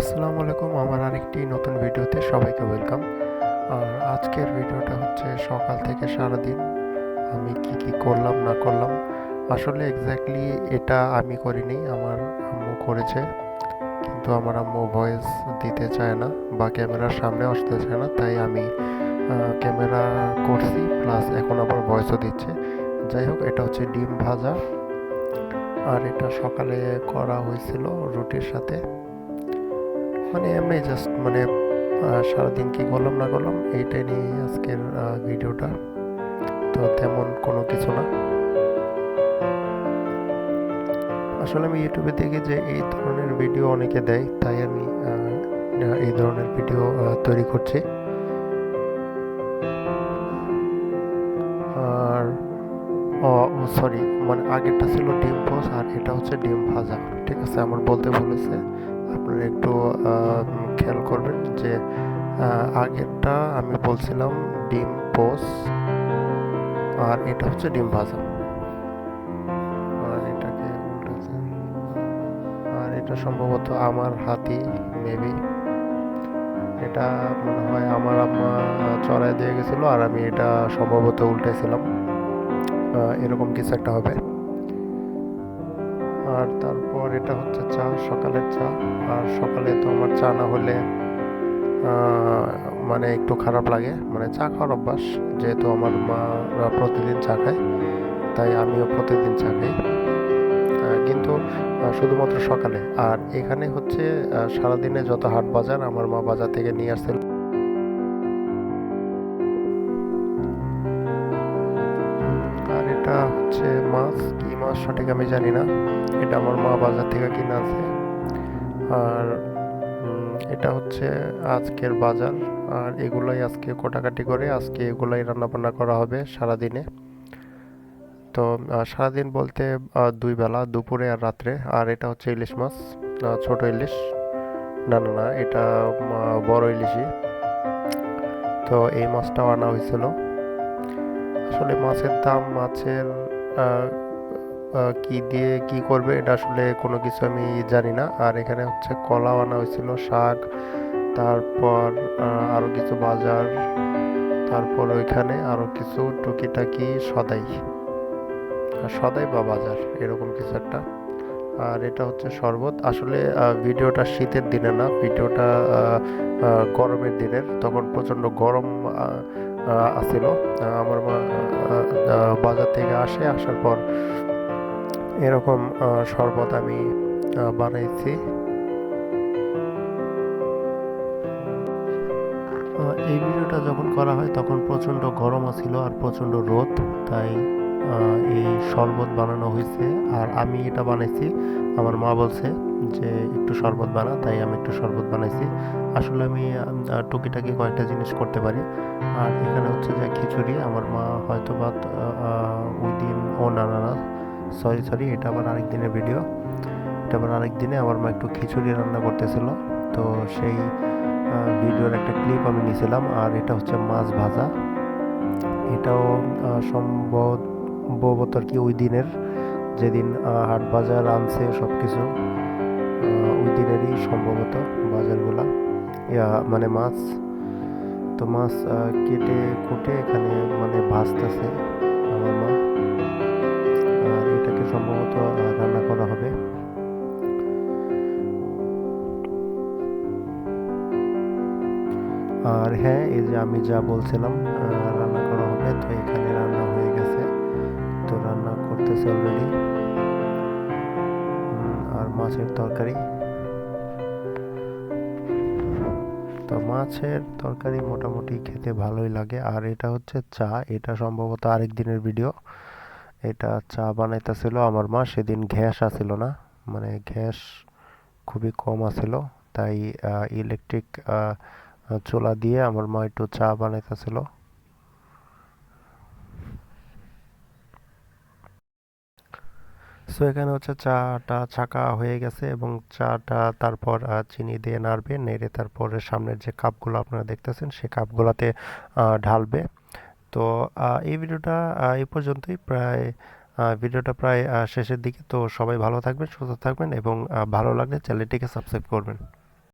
আসসালামু আলাইকুম, আমার আরেকটি নতুন ভিডিওতে সবাইকে ওয়েলকাম। আর আজকের ভিডিওটা হচ্ছে সকাল থেকে সারাদিন আমি কি কি করলাম, না করলাম। আসলে এক্স্যাক্টলি এটা আমি করিনি, আমার আম্মু করেছে। কিন্তু আমার আম্মু ভয়েস দিতে চায় না বা ক্যামেরার সামনে আসতে চায় না, তাই আমি ক্যামেরা করছি প্লাস এখন আবার ভয়েসও দিচ্ছে। যাই হোক, এটা হচ্ছে ডিম ভাজা। আর এটা সকালে করা হয়েছিল রুটির সাথে। মানে এমনি জাস্ট মানে সারাদিন কি করলাম না করলাম, এইটাই নিয়ে আজকের ভিডিওটা। তো তেমন কোনো কিছু না। আসলে আমি ইউটিউবে দেখি যে এই ধরনের ভিডিও অনেকে দেয়, তাই আমি এই ধরনের ভিডিও তৈরি করছি। আর, ও সরি মানে আগেরটা ছিল ডিম পোস, আর এটা হচ্ছে ডিম ভাজা, ঠিক আছে? আমার বলতে বলেছে। আপনারা একটু খেয়াল করবেন যে আগেরটা আমি বলছিলাম ডিম পোস, আর এটা হচ্ছে ডিম ভাজা। এটাকে উল্টাছে আর এটা সম্ভবত আমার হাতি, মেবি। এটা মনে হয় আমার আম্মা চড়াই দিয়ে গেছিল, আর আমি এটা সম্ভবত উল্টেছিলাম এরকম কিছু একটা হবে। আর তারপর এটা হচ্ছে চা, সকালের চা। আর সকালে তো আমার চা না হলে মানে একটু খারাপ লাগে। মানে চা খাওয়ার অভ্যাস, যেহেতু আমার মা প্রতিদিন চা খায়, তাই আমিও প্রতিদিন চা খাই। কিন্তু শুধুমাত্র সকালে। আর এখানে হচ্ছে সারাদিনে যত হাট বাজার, আমার মা বাজার থেকে নিয়ে আসছিল। সঠিক আমি জানি না। এটা আমার মা বাজার থেকে কিনে আছে আর এটা হচ্ছে আজকের বাজার। আর এগুলাই আজকে কোটাকাটি করে, আজকে এগুলাই রান্না বান্না করা হবে সারাদিনে। তো সারাদিন বলতে দুই বেলা, দুপুরে আর রাত্রে। আর এটা হচ্ছে ইলিশ মাছ ছোট ইলিশ। না না না, এটা বড় ইলিশই। তো, এই মাছটাও আনা হয়েছিল। আসলে মাছের দাম, মাছের কি দিয়ে কি করবে এটা আসলে কোনো কিছু আমি জানি না। আর এখানে হচ্ছে কলাও আনা হয়েছিল, শাক, তারপর আরও কিছু বাজার, তারপর ওইখানে আরও কিছু টুকিটাকি সদাই। সদাই বা বাজার, এরকম কিছু একটা। আর এটা হচ্ছে শরবত। আসলে ভিডিওটা শীতের দিনে না, ভিডিওটা গরমের দিনের। তখন প্রচণ্ড গরম আছিল। আমার মা বাজার থেকে আসে, আসার পর এরকম শরবত আমি বানাইছি। এই ভিডিওটা যখন করা হয় তখন প্রচণ্ড গরম ছিল আর প্রচণ্ড রোদ, তাই এই শরবত বানানো হয়েছে আর আমি এটা বানাইছি, আমার মা বলছে যে একটু শরবত বানা, তাই আমি একটু শরবত বানাইছি। আসলে আমি টুকিটাকি কয়েকটা জিনিস করতে পারি। আর এখানে হচ্ছে যে খিচুড়ি, আমার মা হয়তো বা ওই দিন ও না না না সরি সরি এটা আবার আরেক দিনের ভিডিও এটা আবার আরেক দিনে আমার মা একটু খিচুড়ি রান্না করতেছিল। তো সেই ভিডিওর একটা ক্লিপ আমি নিয়েছিলাম আর এটা হচ্ছে মাছ ভাজা। এটাও সম্ভবত আর কি ওই দিনের, যেদিন হাট বাজার, আনছে সব কিছু ওই দিনেরই সম্ভবত বাজারগুলা। মানে মাছ, তো মাছ কেটে, কুটে এখানে মানে ভাজতেছে আমার মা। সম্ভবত রান্না করা হবে। আর হ্যাঁ এই যে আমি যা বলছিলাম রান্না করা হবে, তো এখানে রান্না হয়ে গেছে। তো রান্না করতেছে অলরেডি আর মাছের তরকারি। তো মাছের তরকারি মোটামুটি খেতে ভালোই লাগে। আর এটা হচ্ছে চা, এটা সম্ভবত আরেক দিনের ভিডিও এটা চা বানাইতেছিল আমার মা, সেদিন গ্যাস আসিল না মানে গ্যাস খুবই কম আসিল তাই ইলেকট্রিক চুলা দিয়ে আমার মা একটু চা বানাইতেছিল। সো এখানে হচ্ছে চাটা ছাকা হয়ে গেছে এবং চাটা তারপর চিনি দিয়ে নাড়বে, নেড়ে তারপরে সামনের যে কাপগুলো আপনারা দেখতেছেন সেই কাপগুলোতে ঢালবে। তো এই ভিডিওটা এই পর্যন্তই। প্রায় ভিডিওটা প্রায় শেষের দিকে। তো সবাই ভালো থাকবেন, সুস্থ থাকবেন এবং ভালো লাগলে চ্যানেলটিকে সাবস্ক্রাইব করবেন।